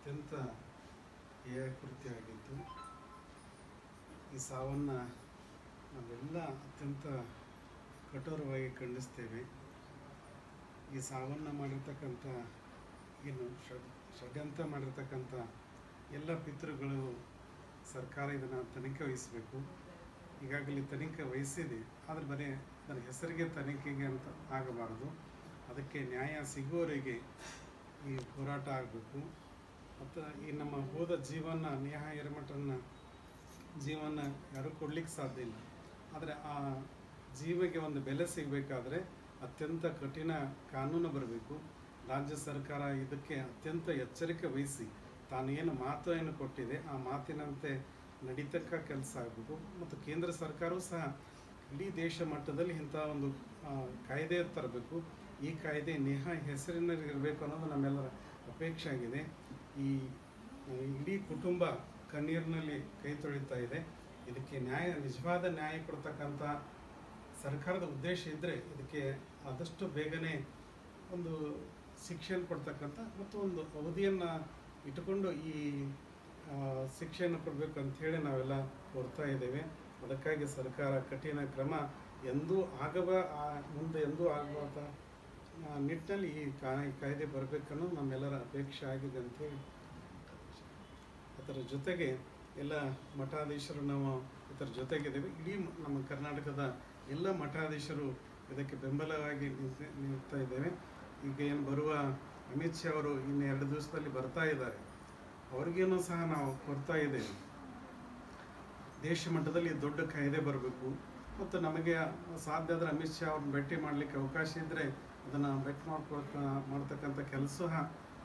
ಅತ್ಯಂತ ಹೇಯ ಆಗಿತ್ತು ಈ ಸಾವನ್ನು ನಾವೆಲ್ಲ ಅತ್ಯಂತ ಕಠೋರವಾಗಿ ಖಂಡಿಸ್ತೇವೆ. ಈ ಸಾವನ್ನು ಮಾಡಿರ್ತಕ್ಕಂಥ, ಏನು ಷಡ್ ಷಡ್ಯಂತ್ರ ಮಾಡಿರ್ತಕ್ಕಂಥ ಎಲ್ಲ ಪಿತೃಗಳು ಸರ್ಕಾರ ಇದನ್ನು ತನಿಖೆ ವಹಿಸಬೇಕು. ಈಗಾಗಲೇ ತನಿಖೆ ವಹಿಸಿದೆ. ಆದರೆ ಬರೀ ಅದರ ಹೆಸರಿಗೆ ತನಿಖೆಗೆ ಅಂತ ಆಗಬಾರದು. ಅದಕ್ಕೆ ನ್ಯಾಯ ಸಿಗುವವರೆಗೆ ಈ ಹೋರಾಟ ಆಗಬೇಕು. ಮತ್ತು ಈ ನಮ್ಮ ಹೋದ ಜೀವನ, ನೇಹ ಹಿರೇಮಠನ ಜೀವನ ಯಾರೂ ಕೊಡ್ಲಿಕ್ಕೆ ಸಾಧ್ಯ ಇಲ್ಲ. ಆದರೆ ಆ ಜೀವಕ್ಕೆ ಒಂದು ಬೆಲೆ ಸಿಗಬೇಕಾದ್ರೆ ಅತ್ಯಂತ ಕಠಿಣ ಕಾನೂನು ಬರಬೇಕು. ರಾಜ್ಯ ಸರ್ಕಾರ ಇದಕ್ಕೆ ಅತ್ಯಂತ ಎಚ್ಚರಿಕೆ ವಹಿಸಿ ತಾನು ಏನು ಮಾತು ಏನು ಕೊಟ್ಟಿದೆ, ಆ ಮಾತಿನಂತೆ ನಡೀತಕ್ಕ ಕೆಲಸ ಆಗಬೇಕು. ಮತ್ತು ಕೇಂದ್ರ ಸರ್ಕಾರವೂ ಸಹ ಇಡೀ ದೇಶ ಮಟ್ಟದಲ್ಲಿ ಇಂಥ ಒಂದು ಕಾಯ್ದೆ ತರಬೇಕು. ಈ ಕಾಯ್ದೆ ನೇಹ ಹೆಸರಿನಲ್ಲಿ ಇರಬೇಕು ಅನ್ನೋದು ನಮ್ಮೆಲ್ಲರ ಅಪೇಕ್ಷೆ ಆಗಿದೆ ಈ ಇಡೀ ಕುಟುಂಬ ಕಣ್ಣೀರಿನಲ್ಲಿ ಕೈ ತೊಳಿತಾ ಇದೆ. ಇದಕ್ಕೆ ನ್ಯಾಯ, ನಿಜವಾದ ನ್ಯಾಯ ಕೊಡ್ತಕ್ಕಂಥ ಸರ್ಕಾರದ ಉದ್ದೇಶ ಇದ್ದರೆ ಇದಕ್ಕೆ ಆದಷ್ಟು ಬೇಗನೆ ಒಂದು ಶಿಕ್ಷೆಯನ್ನು ಕೊಡ್ತಕ್ಕಂಥ ಮತ್ತು ಒಂದು ಅವಧಿಯನ್ನು ಇಟ್ಟುಕೊಂಡು ಈ ಶಿಕ್ಷೆಯನ್ನು ಕೊಡಬೇಕು ಅಂಥೇಳಿ ನಾವೆಲ್ಲ ಕೊಡ್ತಾ ಇದ್ದೇವೆ. ಅದಕ್ಕಾಗಿ ಸರ್ಕಾರ ಕಠಿಣ ಕ್ರಮ, ಎಂದೂ ಆಗಬ ಮುಂದೆ ಎಂದೂ ಆಗಬಾರ್ದ. ನಿಟ್ಟಿನಲ್ಲಿ ಈ ಕಾಯ್ದೆ ಬರಬೇಕನ್ನೋದು ನಮ್ಮೆಲ್ಲರ ಅಪೇಕ್ಷೆ ಆಗಿದೆ ಅಂತೇಳಿ ಅದರ ಜೊತೆಗೆ ಎಲ್ಲ ಮಠಾಧೀಶರು ನಾವು ಇದರ ಜೊತೆಗಿದ್ದೇವೆ. ಇಡೀ ನಮ್ಮ ಕರ್ನಾಟಕದ ಎಲ್ಲ ಮಠಾಧೀಶರು ಇದಕ್ಕೆ ಬೆಂಬಲವಾಗಿ ನಿಲ್ತಾ ಇದ್ದೇವೆ. ಈಗ ಏನು ಬರುವ ಅಮಿತ್ ಶಾ ಅವರು ಇನ್ನು ಎರಡು ದಿವಸದಲ್ಲಿ ಬರ್ತಾ ಇದ್ದಾರೆ. ಅವ್ರಿಗೇನು ಸಹ ನಾವು ಕೊಡ್ತಾ ಇದ್ದೇವೆ. ದೇಶ ಮಟ್ಟದಲ್ಲಿ ದೊಡ್ಡ ಕಾಯ್ದೆ ಬರಬೇಕು. ಮತ್ತು ನಮಗೆ ಸಾಧ್ಯ ಆದರೆ ಅಮಿತ್ ಶಾ ಅವ್ರನ್ನ ಭೇಟಿ ಮಾಡಲಿಕ್ಕೆ ಅವಕಾಶ ಇದ್ದರೆ ಅದನ್ನು ಭೇಟಿ ಮಾಡ್ಕೊಳ್ತ, ಮಾಡ್ತಕ್ಕಂಥ ಕೆಲಸ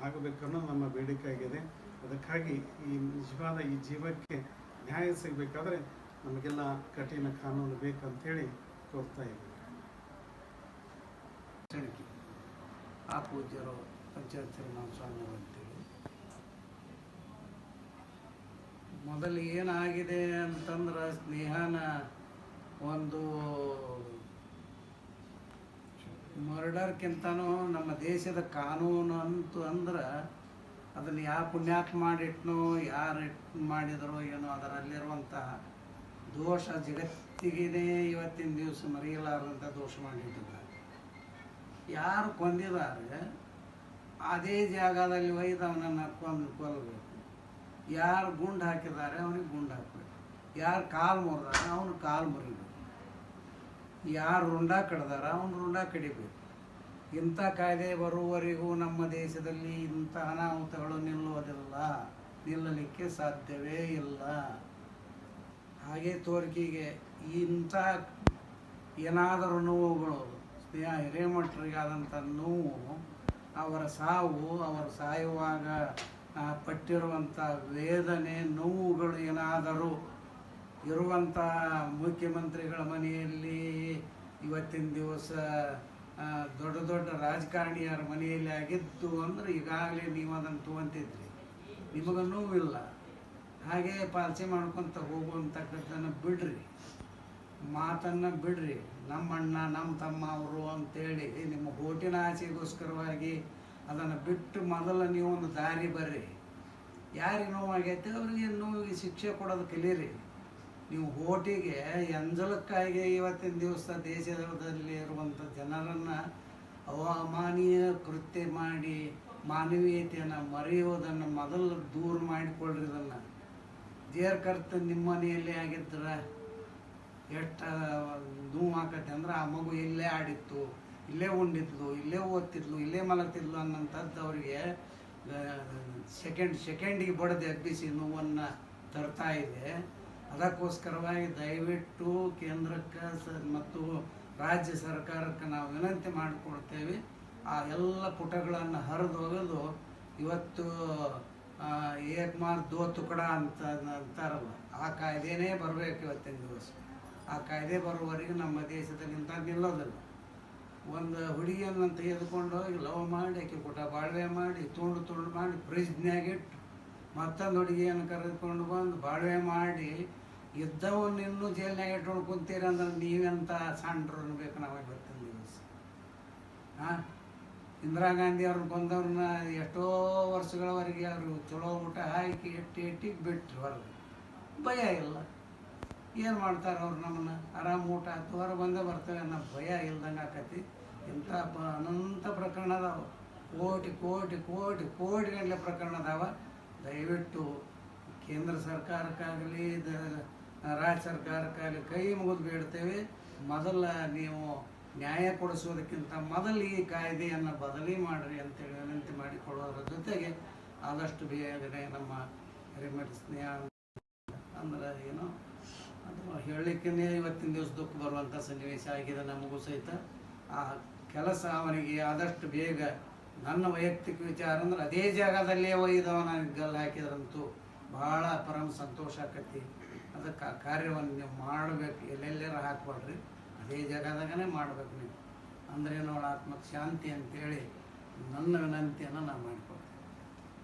ಆಗಬೇಕನ್ನೋದು ನಮ್ಮ ಬೇಡಿಕೆ ಆಗಿದೆ. ಅದಕ್ಕಾಗಿ ಈ ನಿಜವಾದ ಈ ಜೀವಕ್ಕೆ ನ್ಯಾಯ ಸಿಗಬೇಕಾದ್ರೆ ನಮಗೆಲ್ಲ ಕಠಿಣ ಕಾನೂನು ಬೇಕಂತೇಳಿ ಕೋರ್ತಾ ಇದ್ದೀವಿ ಆ ಪೂಜ್ಯರು ಪಂಚಾಯತ್ ಸ್ವಾಮಿ ಅಂತೇಳಿ ಮೊದಲು ಏನಾಗಿದೆ ಅಂತಂದ್ರೆ ಸ್ನೇಹನ ಒಂದು ಮರ್ಡರ್ಕ್ಕಿಂತನೂ ನಮ್ಮ ದೇಶದ ಕಾನೂನು ಅಂತು ಅಂದ್ರೆ ಅದನ್ನು ಯಾವ ಪುಣ್ಯಾತ್ಮ ಮಾಡಿಟ್ನೋ, ಯಾರು ಇಟ್ ಮಾಡಿದರೋ ಏನೋ ಅದರಲ್ಲಿರುವಂತಹ ದೋಷ ಜಗತ್ತಿಗೇ ಇವತ್ತಿನ ದಿವಸ ಮರೆಯಲಾರದಂಥ ದೋಷ ಮಾಡಿಟ್ಟಿದ್ದಾರೆ. ಯಾರು ಕೊಂದಿದ್ದಾರೆ, ಅದೇ ಜಾಗದಲ್ಲಿ ಒಯ್ದು ಅವನನ್ನು ಕೊಂದು ಕೊಲ್ಲಬೇಕು ಯಾರು ಗುಂಡು ಹಾಕಿದ್ದಾರೆ, ಅವನಿಗೆ ಗುಂಡು ಹಾಕಬೇಕು. ಯಾರು ಕಾಲು ಮುರಿದಾರೆ ಅವನು ಕಾಲು ಮುರಿಬೇಕು. ಯಾರು ರುಂಡ ಕಡ್ದಾರ, ಅವನು ರುಂಡ ಕಡಿಬೇಕು. ಇಂಥ ಕಾಯ್ದೆ ಬರುವವರೆಗೂ ನಮ್ಮ ದೇಶದಲ್ಲಿ ಇಂಥ ಅನಾಹುತಗಳು ನಿಲ್ಲುವುದಿಲ್ಲ. ನಿಲ್ಲಲಿಕ್ಕೆ ಸಾಧ್ಯವೇ ಇಲ್ಲ. ಹಾಗೆ ತೋರಿಕೆಗೆ ಇಂಥ ಏನಾದರೂ ನೋವುಗಳು, ಸ್ನೇಹ ಹಿರೇಮಠರಿಗಾದಂಥ ನೋವು, ಅವರ ಸಾವು, ಅವರು ಸಾಯುವಾಗ ಪಟ್ಟಿರುವಂಥ ವೇದನೆ ನೋವುಗಳು ಏನಾದರೂ ಇರುವಂಥ ಮುಖ್ಯಮಂತ್ರಿಗಳ ಮನೆಯಲ್ಲಿ ಇವತ್ತಿನ ದಿವಸ ದೊಡ್ಡ ದೊಡ್ಡ ರಾಜಕಾರಣಿಯರ ಮನೆಯಲ್ಲಿ ಆಗಿದ್ದು ಅಂದ್ರೆ ಈಗಾಗಲೇ ನೀವು ಅದನ್ನು ತೊಗೊಂತಿದ್ರಿ. ನಿಮಗೆ ನೋವಿಲ್ಲ. ಹಾಗೆ ಪಾಲ್ಸಿ ಮಾಡ್ಕೊತ ಹೋಗುವಂತಕ್ಕದ್ದನ್ನು ಬಿಡ್ರಿ. ಮಾತನ್ನು ಬಿಡ್ರಿ. ನಮ್ಮ ಅಣ್ಣ ನಮ್ಮ ತಮ್ಮ ಅವರು ಅಂತೇಳಿ ನಿಮ್ಮ ಹೋಟಿನ ಆಚೆಗೋಸ್ಕರವಾಗಿ ಅದನ್ನು ಬಿಟ್ಟು ಮೊದಲ ನೀವು ಒಂದು ದಾರಿ ಬರ್ರಿ. ಯಾರಿಗೆ ನೋವಾಗೈತೆ? ಅವ್ರಿಗೆ ನೋವಿಗೆ ಶಿಕ್ಷೆ ಕೊಡೋದು ಕಲೀರಿ ನೀವು ಓಟಿಗೆ ಎಂಜಲಕ್ಕಾಗಿ ಇವತ್ತಿನ ದಿವಸ ದೇಶದಲ್ಲಿ ಇರುವಂಥ ಜನರನ್ನು ಅವಮಾನೀಯ ಕೃತ್ಯ ಮಾಡಿ ಮಾನವೀಯತೆಯನ್ನು ಮರೆಯುವುದನ್ನು ಮೊದಲು ದೂರ ಮಾಡಿಕೊಳ್ಳ್ರಿ ಇದನ್ನು ಜೇರ್ಕರ್ತ ನಿಮ್ಮ ಮನೆಯಲ್ಲಿ ಆಗಿದ್ರೆ ಎಷ್ಟು ನೋವು ಹಾಕತ್ತೆ ಅಂದ್ರೆ ಆ ಮಗು ಇಲ್ಲೇ ಆಡಿತ್ತು, ಇಲ್ಲೇ ಉಂಡಿದ್ಲು, ಇಲ್ಲೇ ಓದ್ತಿದ್ಲು, ಇಲ್ಲೇ ಮಲಗ್ತಿದ್ಲು ಅನ್ನೋಂಥದ್ದು ಅವರಿಗೆ ಸೆಕೆಂಡ್ ಸೆಕೆಂಡಿಗೆ ಬಡದೆ ಎಬ್ಬಿಸಿ ನೋವನ್ನು ತರ್ತಾ ಇದೆ. ಅದಕ್ಕೋಸ್ಕರವಾಗಿ ದಯವಿಟ್ಟು ಕೇಂದ್ರಕ್ಕೆ ಮತ್ತು ರಾಜ್ಯ ಸರ್ಕಾರಕ್ಕೆ ನಾವು ವಿನಂತಿ ಮಾಡಿಕೊಡ್ತೇವೆ. ಆ ಎಲ್ಲ ಪುಟಗಳನ್ನು ಹರಿದು ಒಗೆದು ಇವತ್ತು ಏಕಮಾರ್ ಏಕ್ ಮಾರ್ ದೋ ತುಕಡ ಅಂತ ಅಂತಾರಲ್ಲ, ಆ ಕಾಯ್ದೆನೇ ಬರಬೇಕು ಇವತ್ತಿನ ದಿವಸ. ಆ ಕಾಯ್ದೆ ಬರುವವರೆಗೆ ನಮ್ಮ ದೇಶದಲ್ಲಿ ಇಂಥ ನಿಲ್ಲೋದಿಲ್ಲ. ಒಂದು ಹುಡುಗಿಯನ್ನು ತೆಗೆದುಕೊಂಡು ಹೋಗಿ ಲವ್ ಮಾಡಿ, ಆಕೆ ಪುಟ ಬಾಳ್ವೆ ಮಾಡಿ, ತುಂಡು ತುಂಡು ಮಾಡಿ ಫ್ರಿಜ್ನ್ಯಾಗಿಟ್ಟು ಮತ್ತೊಂದು ಹುಡುಗಿಯನ್ನು ಕರೆದುಕೊಂಡು ಬಂದು ಬಾಳ್ವೆ ಮಾಡಿ ಇದ್ದವನ್ನ ಇನ್ನೂ ಜೈಲಿನಾಗ ಇಟ್ಕೊಂಡು ಕುಂತೀರಿ ಅಂದ್ರೆ ನೀವೆಂತ ಸಣ್ಣ ಬೇಕು ನಾವು ಇವತ್ತಿನ ದಿವಸ? ಹಾಂ ಇಂದಿರಾ ಗಾಂಧಿ ಅವ್ರನ್ನ ಕೊಂದವ್ರನ್ನ ಎಷ್ಟೋ ವರ್ಷಗಳವರೆಗೆ ಅವರು ಚಲೋ ಊಟ ಹಾಕಿ ಎಟ್ಟಿ ಎಟ್ಟಿಗೆ ಬಿಟ್ರು ಹೊರಗೆ ಭಯ ಇಲ್ಲ. ಏನು ಮಾಡ್ತಾರೆ ಅವ್ರು ನಮ್ಮನ್ನ? ಆರಾಮ ಊಟ ಹತ್ತು ಹೊರ ಬಂದೇ ಬರ್ತೇವೆ ಅನ್ನೋ ಭಯ ಇಲ್ದಂಗೆ ಆಕತಿ. ಇಂಥ ಅನಂತ ಪ್ರಕರಣ ಅದಾವ. ಕೋಟಿ ಕೋಟಿ ಕೋಟಿ ಕೋಟಿ ಗಂಟಲೆ ಪ್ರಕರಣ ಅದಾವ. ದಯವಿಟ್ಟು ಕೇಂದ್ರ ಸರ್ಕಾರಕ್ಕಾಗಲಿ, ದ- ರಾಜ್ಯ ಸರ್ಕಾರಕ್ಕಾಗಲಿ ಕೈ ಮುಗಿದು ಬೇಡ್ತೇವೆ. ಮೊದಲ ನೀವು ನ್ಯಾಯ ಕೊಡಿಸೋದಕ್ಕಿಂತ ಮೊದಲು ಈ ಕಾಯ್ದೆಯನ್ನು ಬದಲಿ ಮಾಡಿರಿ ಅಂತೇಳಿ ವಿನಂತಿ ಮಾಡಿಕೊಳ್ಳೋದ್ರ ಜೊತೆಗೆ ಆದಷ್ಟು ಬೇಗನೆ ನಮ್ಮ ರೆಮಿಡಿಸ್ ಅಂದ್ರೆ ಏನು ಅದು ಹೇಳಲಿಕ್ಕೇ ಇವತ್ತಿನ ದಿವಸ ದುಃಖ ಬರುವಂಥ ಸನ್ನಿವೇಶ ಆಗಿದೆ ನಮಗೂ ಸಹಿತ. ಆ ಕೆಲಸ ಅವನಿಗೆ ಆದಷ್ಟು ಬೇಗ ನನ್ನ ವೈಯಕ್ತಿಕ ವಿಚಾರ ಅಂದ್ರೆ ಅದೇ ಜಾಗದಲ್ಲೇ ಒಯ್ದವ ನನಗೆ ಗಲ್ಲು ಹಾಕಿದ್ರಂತೂ ಭಾಳ ಪರಮ ಸಂತೋಷ ಆಕತಿ. ಅದಕ್ಕೆ ಆ ಕಾರ್ಯವನ್ನು ನೀವು ಮಾಡಬೇಕು, ಎಲ್ಲೆಲ್ಲರ ಹಾಕ್ಬಾಡ್ರಿ ಅದೇ ಜಾಗದಾಗನೇ ಮಾಡ್ಬೇಕು ನೀವು. ಅಂದ್ರೆ ನೋಡ, ಆತ್ಮಕ್ಕೆ ಶಾಂತಿ ಅಂತೇಳಿ ನನ್ನ ವಿನಂತಿಯನ್ನು ನಾನು ಮಾಡಿಕೊಡ್ತೀನಿ